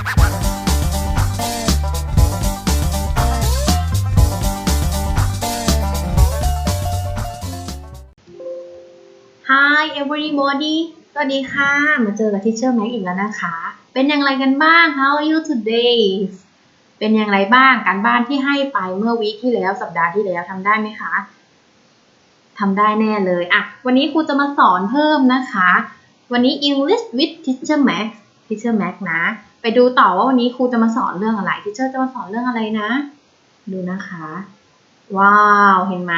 Hi everybody สวัสดีค่ะ มาเจอกับ Teacher Mac อีกแล้วนะคะ เป็นอย่างไรกันบ้าง How are you today เป็นอย่างไรบ้างการบ้านที่ให้ไปเมื่อวีคที่แล้วสัปดาห์ที่แล้วทำได้ไหมคะทำได้แน่เลยอะวันนี้ครูจะมาสอนเพิ่มนะคะ วันนี้ English with Teacher Mac Teacher Mac นะ ไปดูต่อว่าวันนี้ครูจะมาสอนเรื่องอะไร Teacher จะมาสอนเรื่องอะไรนะ ดูนะคะ ว้าว เห็นไหม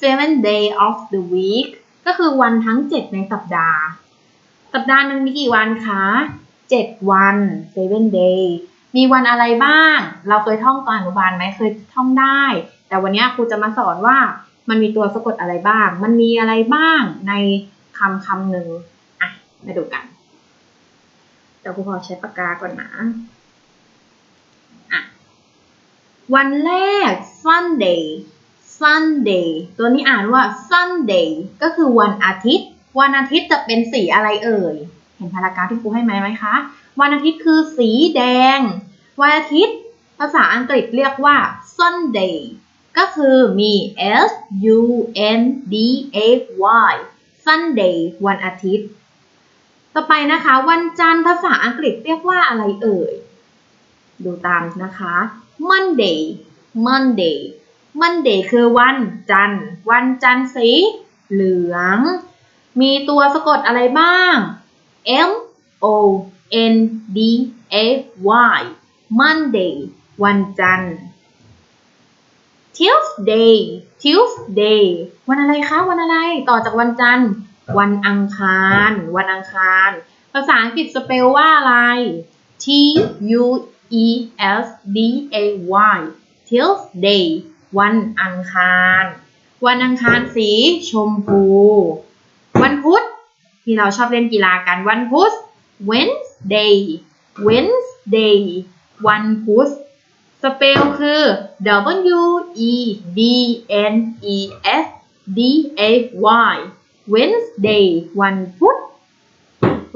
seven day of the week ก็คือวันทั้ง 7 ในสัปดาห์ สัปดาห์หนึ่งมีกี่วันคะ 7 วัน seven day มีวันอะไรบ้าง เราเคยท่องตอนอนุบาลไหมเคยท่องได้ แต่วันนี้ครูจะมาสอนว่ามันมีตัวสะกดอะไรบ้าง มันมีอะไรบ้างในคำคำหนึ่งอะมาดูกัน ดี๋ยวครูขอใช้ปากกาก่อนนะอะวันแรก Sunday Sunday ตัวนี้อ่านว่า Sunday ก็คือวันอาทิตย์ วันอาทิตย์จะเป็นสีอะไรเอ่ย เห็นพารากราฟที่ครูให้ไหมไหมคะ วันอาทิตย์คือสีแดง วันอาทิตย์ ภาษาอังกฤษเรียกว่า Sunday ก็คือมี S U N D A Y Sunday วันอาทิตย์ ต่อไปนะคะ วันจันทร์ภาษาอังกฤษเรียกว่าอะไรเอ่ย ดูตามนะคะ Monday Monday Monday คือวันจันทร์ วันจันทร์สีเหลือง มีตัวสะกดอะไรบ้าง M O N D A Y Monday วันจันทร์ Tuesday Tuesday วันอะไรคะ วันอะไร ต่อจากวันจันทร์ วันอังคาร วันอังคาร ภาษาอังกฤษสเปลว่าอะไร T U E S D A Y Tuesday วันอังคาร วันอังคารสีชมพู วันพุธที่เราชอบเล่นกีฬากันวันพุธ Wednesday Wednesday วันพุธสเปลคือ W E D N E S D A Y Wednesday วันพุธ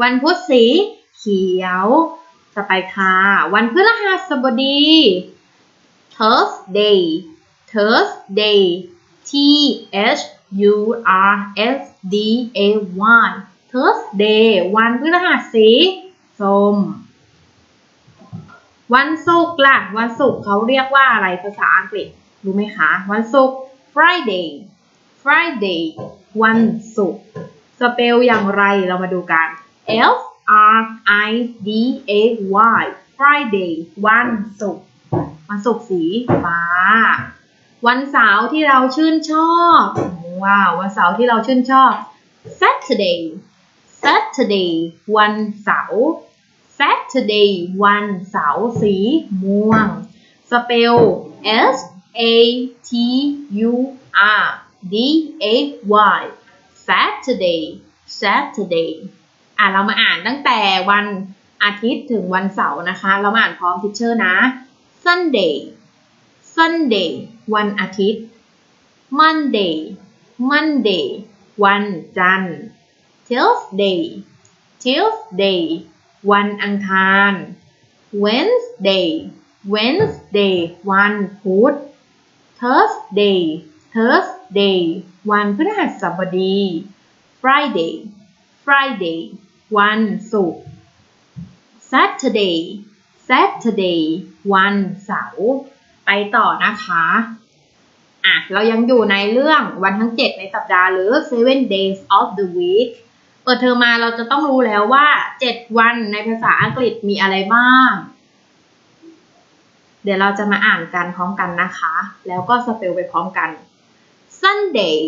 วันพุธสี เขียวสไปค่ะ วันพฤหัสบดี Thursday Thursday T H U R S D A Y Thursday วันพฤหัสสีส้มวันศุกร์ล่ะ วันศุกร์เขาเรียกว่าอะไรภาษาอังกฤษ รู้ไหมคะ วันศุกร์ Friday Friday วันศุกร์สเปลอย่างไรเรามาดูกัน F R I D A Y Friday วันศุกร์วันศุกร์สีฟ้า วันเสาร์ที่เราชื่นชอบว้าววันเสาร์ที่เราชื่นชอบ Saturday Saturday วันเสาร์ Saturday วันเสาร์สีม่วง สเปล S A T U R D A Y Saturday Saturday อะเรามาอ่านตั้งแต่วันอาทิตย์ถึงวันเสาร์นะคะ เรามาอ่านพร้อมทิเชอร์นะ Sunday Sunday วันอาทิตย์ Monday Monday วันจันทร์ Tuesday Tuesday วันอังคาร Wednesday Wednesday วันพุธ Thursday Thursday วันพฤหัสบดี Friday Friday วันศุกร์ Saturday Saturday วันเสาร์ ไปต่อนะคะ อะ เรายังอยู่ในเรื่องวันทั้ง 7 ในสัปดาห์หรือ seven days of the week เปิดเทอมมาเราจะต้องรู้แล้วว่า 7 วันในภาษาอังกฤษมีอะไรบ้าง เดี๋ยวเราจะมาอ่านกันพร้อมกันนะคะ แล้วก็สเปลไปพร้อมกัน Sunday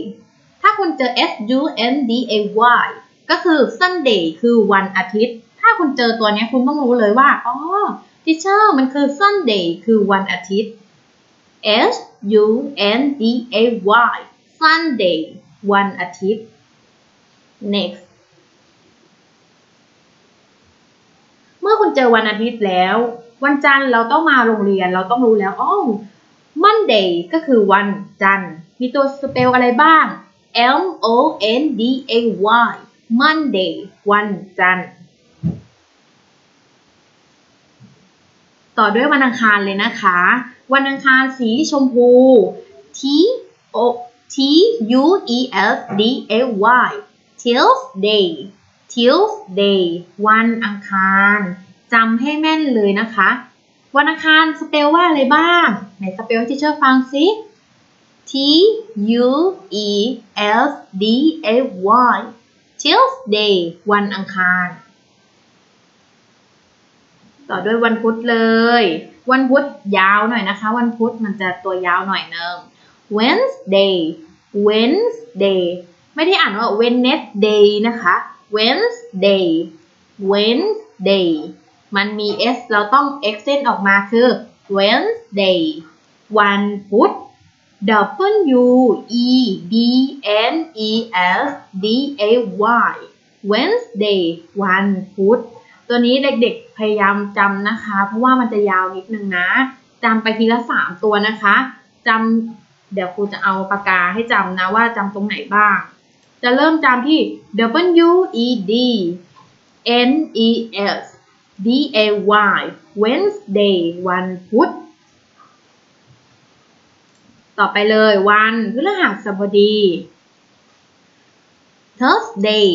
ถ้าคุณเจอ S U N D A Y ก็คือ Sunday คือวันอาทิตย์ ถ้าคุณเจอตัวนี้คุณต้องรู้เลยว่า อ๋อทิเชอร์มันคือ Sunday คือวันอาทิตย์ S U N D A Y Sunday วันอาทิตย์ next เมื่อคุณเจอวันอาทิตย์แล้ว วันจันทร์เราต้องมาโรงเรียนเราต้องรู้แล้วอ๋อ Monday ก็คือวันจันทร์มีตัวสเปลอะไรบ้าง M O N D A Y Monday วันจันทร์ ต่อด้วยวันอังคารเลยนะคะ วันอังคารสีชมพู T O T U E S D A Y Tuesday Tuesday วันอังคารจำให้แม่นเลยนะคะ วันอังคารสเปลว่าอะไรบ้าง ไหนสเปลให้ที่เชอร์ฟังสิ T U E S D A Y Tuesday วันอังคาร ต่อด้วยวันพุธเลย วันพุธยาวหน่อยนะคะ วันพุธมันจะตัวยาวหน่อยเนึง Wednesday Wednesday ไม่ได้อ่านว่า Wednesday นะคะ Wednesday Wednesday มันมี s เราต้อง accent ออกมาคือ Wednesday วันพุธ W E D N E S D A Y Wednesday วันพุธตัวนี้เด็กๆพยายามจำนะคะ เพราะว่ามันจะยาวนิดนึงนะจำไปทีละสามตัวนะคะจำเดี๋ยวครูจะเอาปากกาให้จำนะว่าจำตรงไหนบ้าง จะเริ่มจำที่ W E D N E S D A Y Wednesday วันพุธ ต่อไปเลยวันพฤหัสบดี Thursday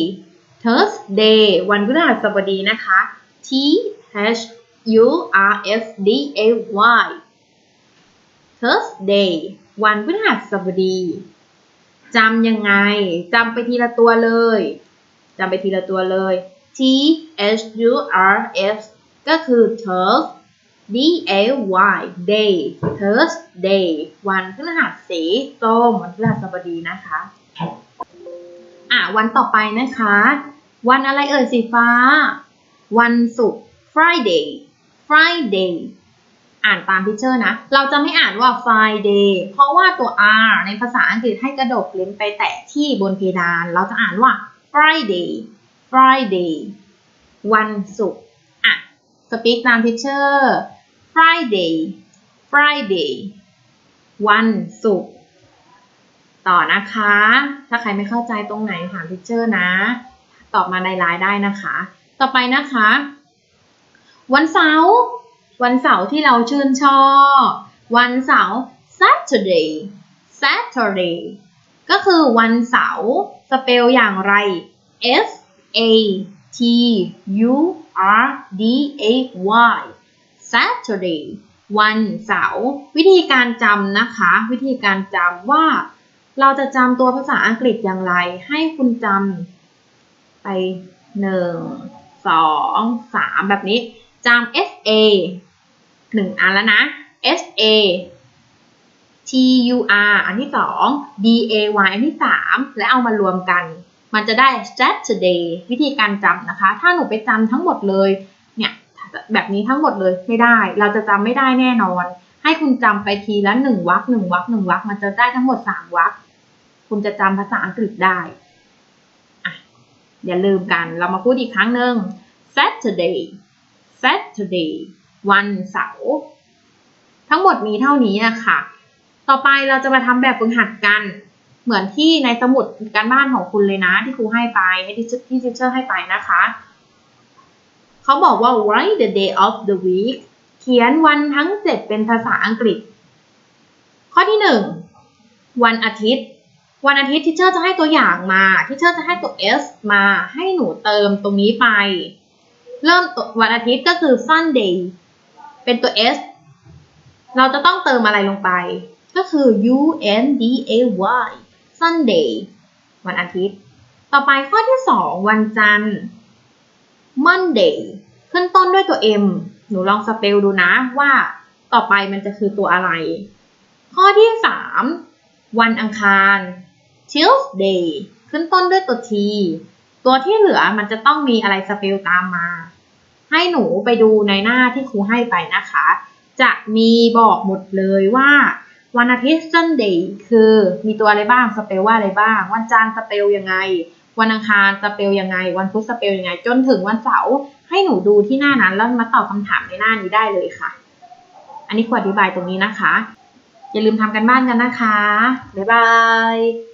Thursday วันพฤหัสบดีนะคะ T H U R S D A Y Thursday วันพฤหัสบดีจำยังไงจำไปทีละตัวเลยจำไปทีละตัวเลย T H U R S ก็คือ Thursday D A Y Day Thursday วันพฤหัสสีส้มวันพฤหัสบดีนะคะอะวันต่อไปนะคะ วันอะไรเอ่ยสีฟ้า วันศุกร์ Friday Friday อ่านตามพิเชอร์นะ เราจะไม่อ่านว่า Friday เพราะว่าตัว R ในภาษาอังกฤษให้กระดกลิ้นไปแตะที่บนเพดาน เราจะอ่านว่า Friday Friday วันศุกร์อะสปีกตามพิเชอร์ Friday Friday วันศุกร์ต่อนะคะ ถ้าใครไม่เข้าใจตรงไหนถามพิเชอร์นะ ตอบมาในไลน์ได้นะคะ ต่อไปนะคะ วันเสาร์วันเสาร์ที่เราชื่นชอบ วันเสาร์ Saturday Saturday ก็คือวันเสาร์สเปลอย่างไร S A T U R D A Y Saturday วันเสาร์วิธีการจำนะคะ วิธีการจำว่า เราจะจำตัวภาษาอังกฤษอย่างไร ให้คุณจำไปหนึ่งสองสามแบบนี้จำ S A หนึ่งอันแล้วนะ S A T U R อันที่สอง D A Y อันที่สามและเอามารวมกัน มันจะได้ Saturday วิธีการจำนะคะ ถ้าหนูไปจำทั้งหมดเลย แบบนี้ทั้งหมดเลยไม่ได้ เราจะจำไม่ได้แน่นอน ให้คุณจำไปทีละหนึ่งวรรคหนึ่งวรรคหนึ่งวรรคมันจะได้ทั้งหมดสามวรรคคุณจะจำภาษาอังกฤษได้อะอย่าลืมกันเรามาพูดอีกครั้งหนึ่ง Saturday Saturday วันเสาร์ทั้งหมดมีเท่านี้นะคะ ต่อไปเราจะมาทำแบบฝึกหัดกัน เหมือนที่ในสมุดการบ้านของคุณเลยนะ ที่ครูให้ไปให้ที่ที่ทิเชอร์ให้ไปนะคะ เขาบอกว่า write the day of the week เขียนวันทั้งเจ็ดเป็นภาษาอังกฤษ ข้อที่หนึ่งวันอาทิตย์ วันอาทิตย์ทิเชอร์จะให้ตัวอย่างมาทิเชอร์จะให้ตัว s มาให้หนูเติมตรงนี้ไป เริ่มวันอาทิตย์ก็คือ Sunday เป็นตัว s เราจะต้องเติมอะไรลงไป ก็คือ U N D A Y Sunday วันอาทิตย์ ต่อไปข้อที่ 2 วันจันทร์ Monday ขึ้นต้นด้วยตัว M หนูลองสเปลดูนะว่าต่อไปมันจะคือตัวอะไร ข้อที่ 3 วันอังคาร Tuesday ขึ้นต้นด้วยตัว T ตัวที่เหลือมันจะต้องมีอะไรสเปลตามมา ให้หนูไปดูในหน้าที่ครูให้ไปนะคะ จะมีบอกหมดเลยว่าวันอาทิตย์ Sunday คือมีตัวอะไรบ้างสเปลว่าอะไรบ้าง วันจันทร์สเปลยังไง วันอังคารสเปลยังไง วันพุธสเปลยังไง จนถึงวันเสาร์ ให้หนูดูที่หน้านั้นแล้วมาตอบคำถามในหน้านี้ได้เลยค่ะ อันนี้ขออธิบายตรงนี้นะคะ อย่าลืมทำกันบ้านกันนะคะ บ๊ายบาย